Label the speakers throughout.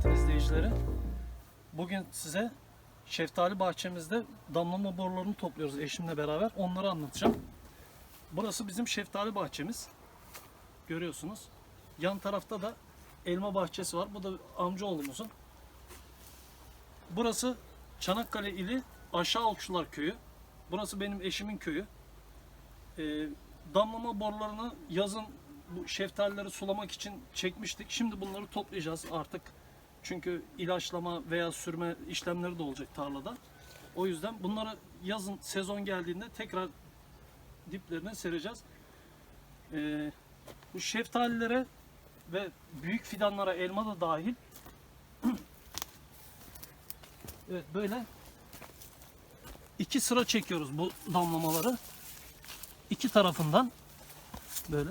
Speaker 1: Zeytin izleyicileri. Bugün size şeftali bahçemizde damlama borularını topluyoruz eşimle beraber. Onları anlatacağım. Burası bizim şeftali bahçemiz. Görüyorsunuz. Yan tarafta da elma bahçesi var. Bu da amcaoğlumuzun. Burası Çanakkale ili Aşağı Okçular Köyü. Burası benim eşimin köyü. Ee, damlama borularını yazın bu şeftalileri sulamak için çekmiştik. Şimdi bunları toplayacağız artık. Çünkü ilaçlama veya sürme işlemleri de olacak tarlada. O yüzden bunları yazın sezon geldiğinde tekrar diplerine sereceğiz. Ee, bu şeftalilere ve büyük fidanlara elma da dahil evet böyle iki sıra çekiyoruz bu damlamaları. İki tarafından böyle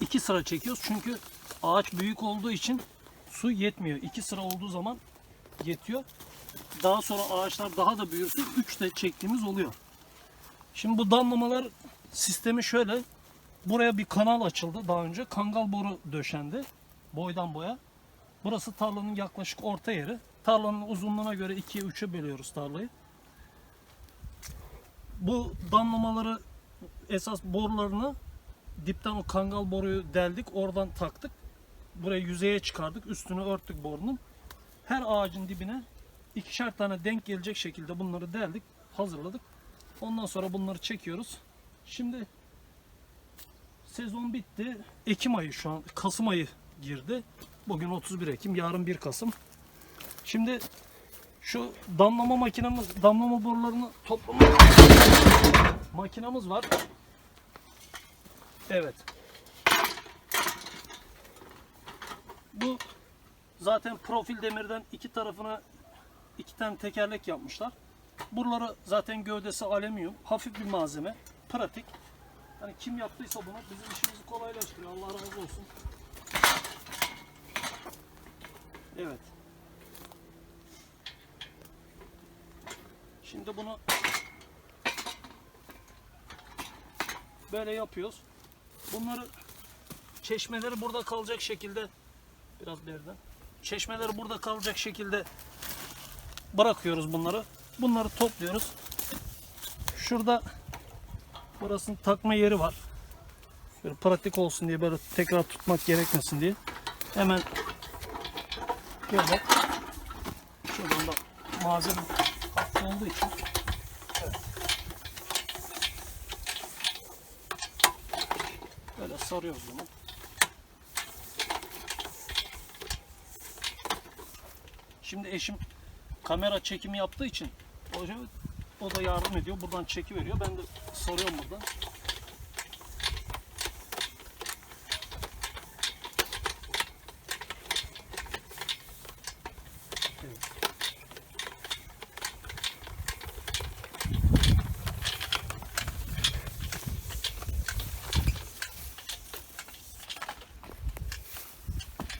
Speaker 1: iki sıra çekiyoruz çünkü ağaç büyük olduğu için su yetmiyor. İki sıra olduğu zaman yetiyor. Daha sonra ağaçlar daha da büyürse üç de çektiğimiz oluyor. Şimdi bu damlamalar sistemi şöyle. Buraya bir kanal açıldı daha önce. Kangal boru döşendi. Boydan boya. Burası tarlanın yaklaşık orta yeri. Tarlanın uzunluğuna göre ikiye üçe bölüyoruz tarlayı. Bu damlamaları esas borularını dipten o kangal boruyu deldik. Oradan taktık. Buraya yüzeye çıkardık. Üstünü örttük borunun. Her ağacın dibine ikişer tane denk gelecek şekilde bunları deldik. Hazırladık. Ondan sonra bunları çekiyoruz. Şimdi sezon bitti. Ekim ayı şu an. Kasım ayı girdi. Bugün 31 Ekim. Yarın 1 Kasım. Şimdi şu damlama makinamız, damlama borularını toplama makinamız var. Evet. Bu zaten profil demirden iki tarafına iki tane tekerlek yapmışlar. Buraları zaten gövdesi alüminyum. Hafif bir malzeme. Pratik. Hani kim yaptıysa bunu bizim işimizi kolaylaştırıyor. Allah razı olsun. Evet. Şimdi bunu böyle yapıyoruz. Bunları çeşmeleri burada kalacak şekilde biraz beriden. Çeşmeleri burada kalacak şekilde bırakıyoruz bunları. Bunları topluyoruz. Şurada burasının takma yeri var. Böyle pratik olsun diye böyle tekrar tutmak gerekmesin diye. Hemen böyle şuradan da malzeme hattı olduğu için evet. Böyle sarıyoruz bunu. Şimdi eşim kamera çekimi yaptığı için o, o da yardım ediyor. Buradan çeki veriyor. Ben de sarıyorum buradan.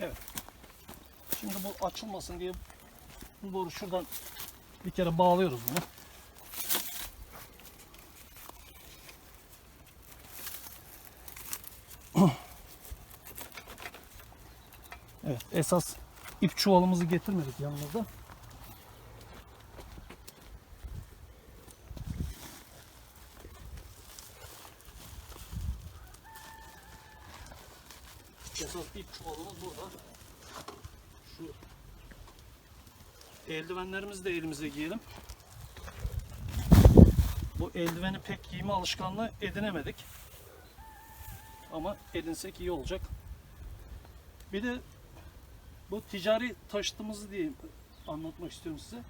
Speaker 1: Evet. Şimdi bu açılmasın diye boru şuradan bir kere bağlıyoruz bunu. Evet, esas ip çuvalımızı getirmedik yanımızda. Esas ip çuvalımız burada. Şu eldivenlerimizi de elimize giyelim. Bu eldiveni pek giyme alışkanlığı edinemedik. Ama edinsek iyi olacak. Bir de bu ticari taşıtımızı diye anlatmak istiyorum size.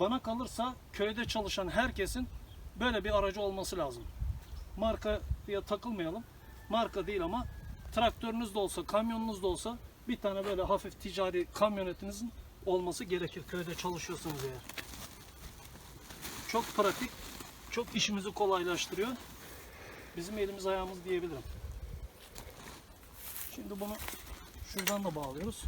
Speaker 1: Bana kalırsa köyde çalışan herkesin böyle bir aracı olması lazım. Markaya takılmayalım. Marka değil ama traktörünüz de olsa, kamyonunuz da olsa bir tane böyle hafif ticari kamyonetinizin olması gerekir köyde çalışıyorsanız eğer. Çok pratik, çok işimizi kolaylaştırıyor. Bizim elimiz ayağımız diyebilirim. Şimdi bunu şuradan da bağlıyoruz.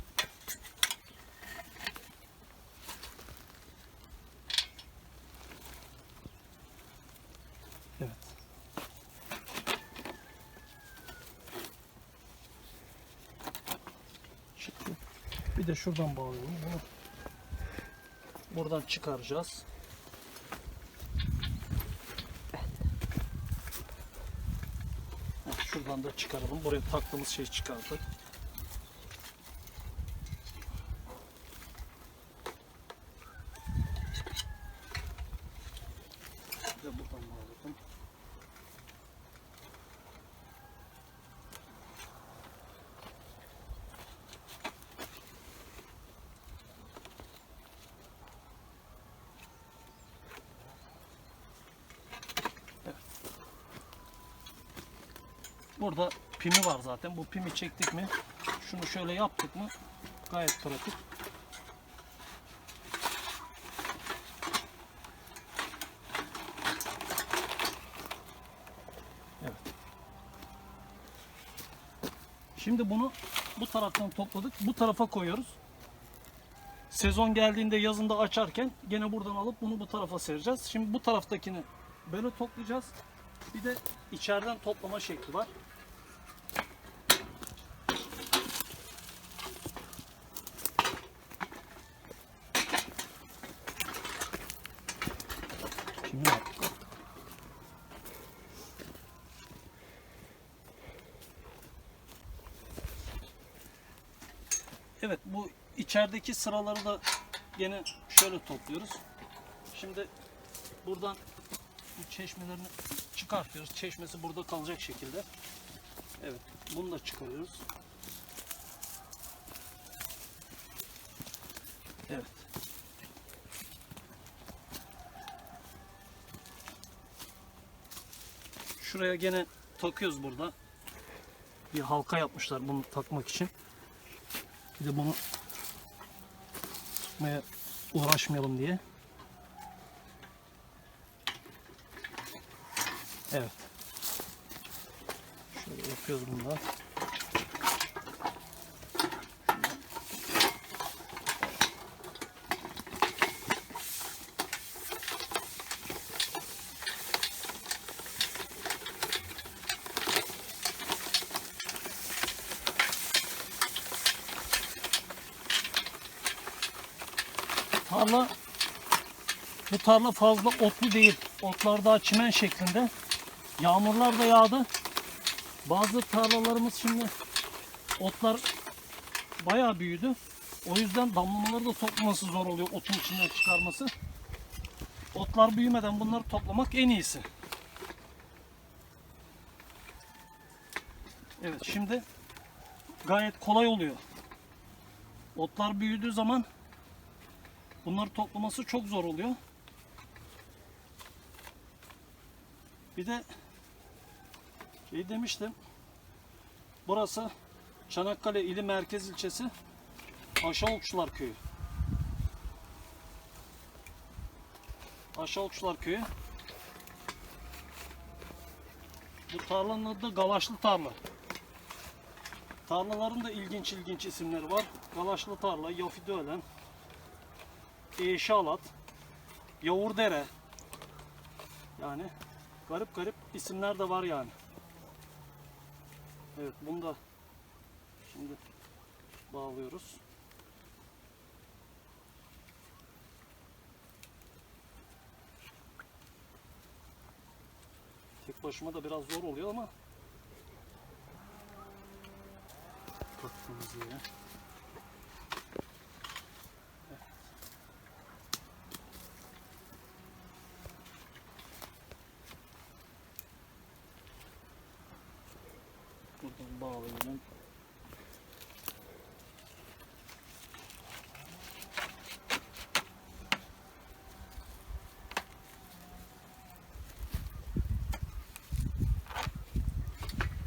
Speaker 1: Şuradan. Bunu buradan çıkaracağız. Heh, Şuradan da çıkaralım. Buraya taktığımız şey çıkardı. Bir de buradan bağladım. Burada pimi var zaten. Bu pimi çektik mi, şunu şöyle yaptık mı gayet pratik. Evet. Şimdi bunu bu taraftan topladık. Bu tarafa koyuyoruz. Sezon geldiğinde yazında açarken gene buradan alıp bunu bu tarafa sereceğiz. Şimdi bu taraftakini böyle toplayacağız. Bir de içeriden toplama şekli var. Şimdi ne yaptık? Evet bu içerideki sıraları da gene şöyle topluyoruz. Şimdi buradan bu çeşmelerini çıkartıyoruz. Çeşmesi burada kalacak şekilde. Evet bunu da çıkarıyoruz. Evet. Şuraya gene takıyoruz burada. Bir halka yapmışlar bunu takmak için. Bir de bunu tutmaya uğraşmayalım diye. Evet. Şöyle yapıyoruz bunu da. Tarla bu tarla fazla otlu değil. Otlar daha çimen şeklinde. Yağmurlar da yağdı. Bazı tarlalarımız şimdi otlar bayağı büyüdü. O yüzden damlamaları da toplaması zor oluyor otun içinden çıkarması. Otlar büyümeden bunları toplamak en iyisi. Evet şimdi gayet kolay oluyor. Otlar büyüdüğü zaman bunları toplaması çok zor oluyor. Bir de şey demiştim. Burası Çanakkale ili merkez ilçesi Aşağı Okçular Köyü. Aşağı Okçular Köyü. Bu tarlanın adı da Galaşlı Tarla. Tarlaların da ilginç ilginç isimleri var. Galaşlı Tarla, Yafideölen, Eşalat, Yavurdere. Yani garip garip isimler de var yani. Evet bunu da şimdi bağlıyoruz. Tek başıma da biraz zor oluyor ama taktığımız yere. Buradan bağlayalım.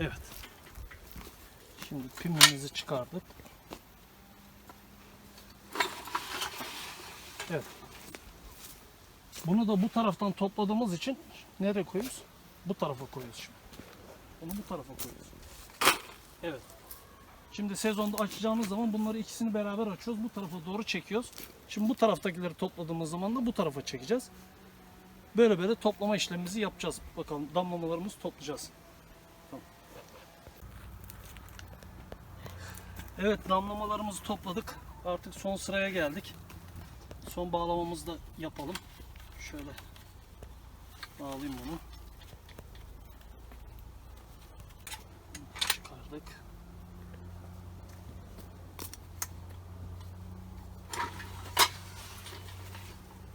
Speaker 1: Evet. Şimdi pimimizi çıkardık. Evet. Bunu da bu taraftan topladığımız için nereye koyuyoruz? Bu tarafa koyuyoruz şimdi. Bunu bu tarafa koyuyoruz. Evet. Şimdi sezonda açacağımız zaman bunları ikisini beraber açıyoruz. Bu tarafa doğru çekiyoruz. Şimdi bu taraftakileri topladığımız zaman da bu tarafa çekeceğiz. Böyle böyle toplama işlemimizi yapacağız. Bakalım damlamalarımızı toplayacağız. Evet damlamalarımızı topladık. Artık son sıraya geldik. Son bağlamamızı da yapalım. Şöyle bağlayayım bunu. Çıkardık.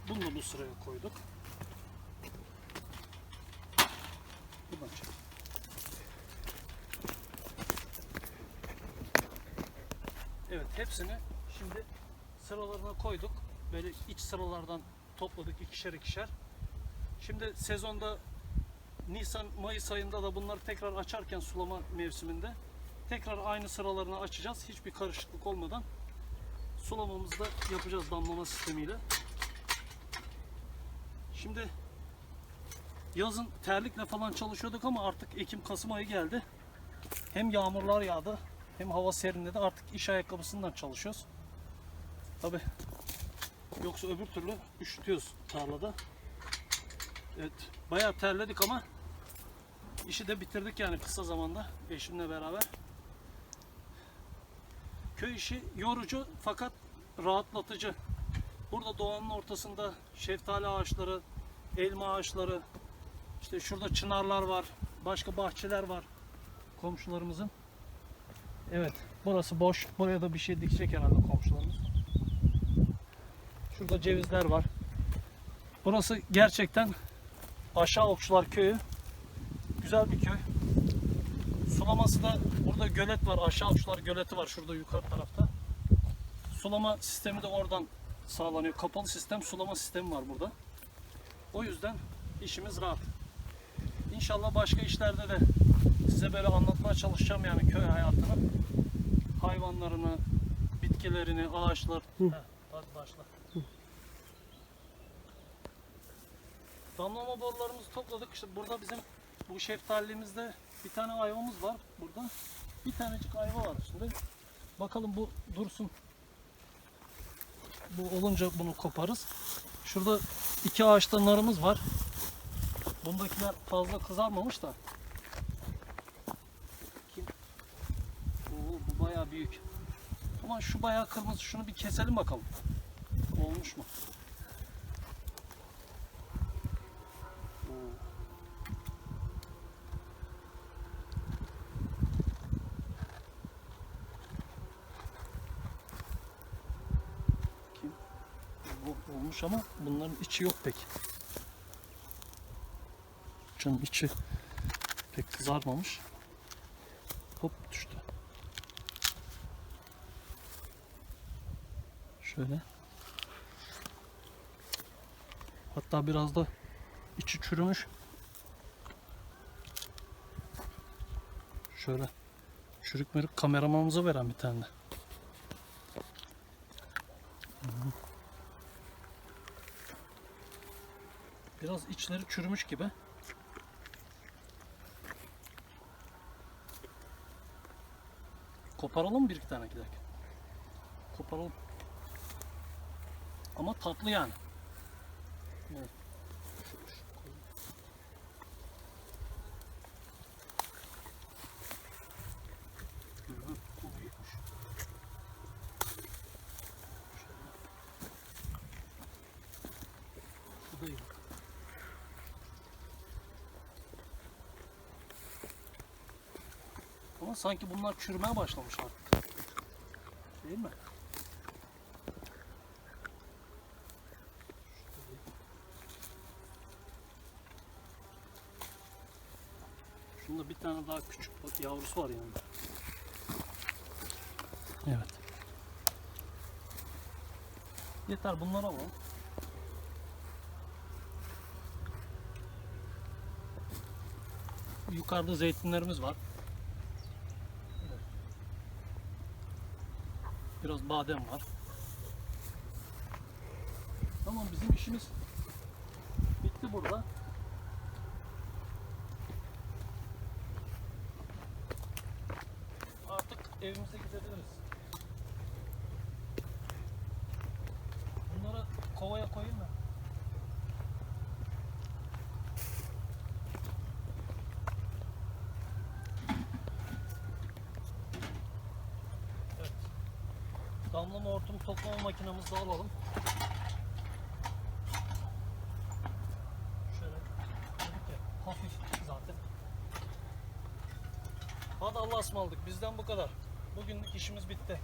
Speaker 1: Bunu da bu sıraya koyduk. Buradan çek. Evet hepsini şimdi sıralarına koyduk. Böyle iç sıralardan topladık ikişer ikişer. Şimdi sezonda Nisan Mayıs ayında da bunları tekrar açarken sulama mevsiminde tekrar aynı sıralarını açacağız. Hiçbir karışıklık olmadan sulamamızı da yapacağız damlama sistemiyle. Şimdi yazın terlikle falan çalışıyorduk ama artık Ekim Kasım ayı geldi. Hem yağmurlar yağdı hem hava serinledi. Artık iş ayakkabısından çalışıyoruz. Tabi yoksa öbür türlü üşütüyoruz tarlada. Evet bayağı terledik ama işi de bitirdik yani kısa zamanda eşimle beraber. Köy işi yorucu fakat rahatlatıcı. Burada doğanın ortasında şeftali ağaçları, elma ağaçları, işte şurada çınarlar var, başka bahçeler var komşularımızın. Evet, burası boş. Buraya da bir şey dikecek herhalde komşularımız. Şurada cevizler var. Burası gerçekten Aşağı Okçular Köyü. Güzel bir köy. Sulaması da burada gölet var. Aşağı Okçular Göleti var şurada yukarı tarafta. Sulama sistemi de oradan sağlanıyor. Kapalı sistem sulama sistemi var burada. O yüzden işimiz rahat. İnşallah başka işlerde de size böyle anlatmaya çalışacağım yani köy hayatını. Hayvanlarını, bitkilerini, ağaçlar. Heh, hadi başla. Damlama borularımızı topladık. İşte burada bizim bu şeftaliğimizde bir tane ayvamız var burada. Bir tanecik ayva var şimdi. Bakalım bu dursun. Bu olunca bunu koparız. Şurada iki ağaçta narımız var. Bundakiler fazla kızarmamış da. Kim? Oo, bu bayağı büyük. Ama şu bayağı kırmızı. Şunu bir keselim bakalım. Olmuş mu? Olmuş ama bunların içi yok pek. Canım içi pek kızarmamış. Hop düştü. Şöyle. Hatta biraz da içi çürümüş. Şöyle çürük mürük kameramanımıza veren bir tane. Biraz içleri çürümüş gibi. Koparalım bir iki tane gidelim? Koparalım. Ama tatlı yani. Ama sanki bunlar çürümeye başlamış artık. Değil mi? Şunda bir tane daha küçük bak yavrusu var yani. Evet. Yeter bunları alalım. Yukarıda zeytinlerimiz var. Biraz badem var. Tamam bizim işimiz bitti burada. Artık evimize gidebiliriz. Bunları kovaya koyayım mı? Evet. Damlama hortum toplama makinamızı da alalım. Şöyle hafif zaten. Hadi Allah'a ısmarladık. Bizden bu kadar. Bugünlük işimiz bitti.